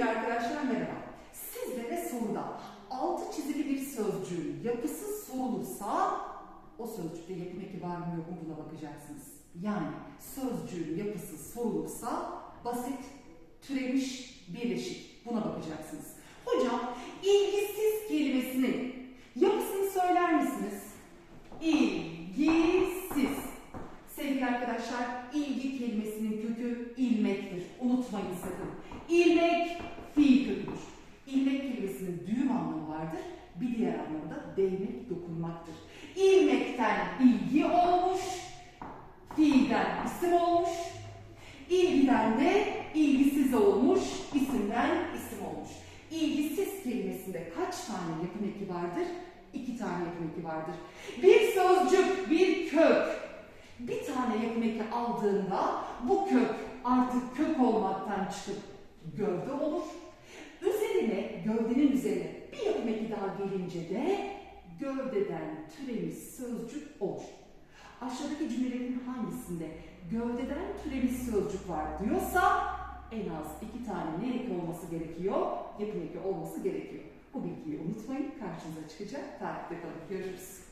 Sevgili arkadaşlar merhaba. Sizlere soruda altı çizili bir sözcüğün yapısı sorulursa o sözcükte yapım eki var mı yok mu buna bakacaksınız. Yani sözcüğün yapısı sorulursa basit, türemiş, birleşik buna bakacaksınız. Hocam ilgisiz kelimesinin yapısını söyler misiniz? İlgisiz. Sevgili arkadaşlar, ilgi kelimesinin kökü ilmektir. Unutmayın sakın. İlmek fiil köküdür. İlmek kelimesinin düğüm anlamı vardır. Bir diğer anlamı da değmek, dokunmaktır. İlmekten ilgi olmuş, fiilden isim olmuş, ilgiden de ilgisiz olmuş, isimden isim olmuş. İlgisiz kelimesinde kaç tane yapım eki vardır? İki tane yapım eki vardır. Bir sözcük, bir kök, bir tane yapım eki aldığında bu kök artık kök olmaktan çıkıp gövde olur. Üzerine, gövdenin üzerine eki daha gelince de gövdeden türemiş sözcük olur. Aşağıdaki cümlelerin hangisinde gövdeden türemiş sözcük var diyorsa en az iki tane ne eki olması gerekiyor? Yapım eki olması gerekiyor. Bu bilgiyi unutmayın. Karşınıza çıkacak. Takipte kalın. Görüşürüz.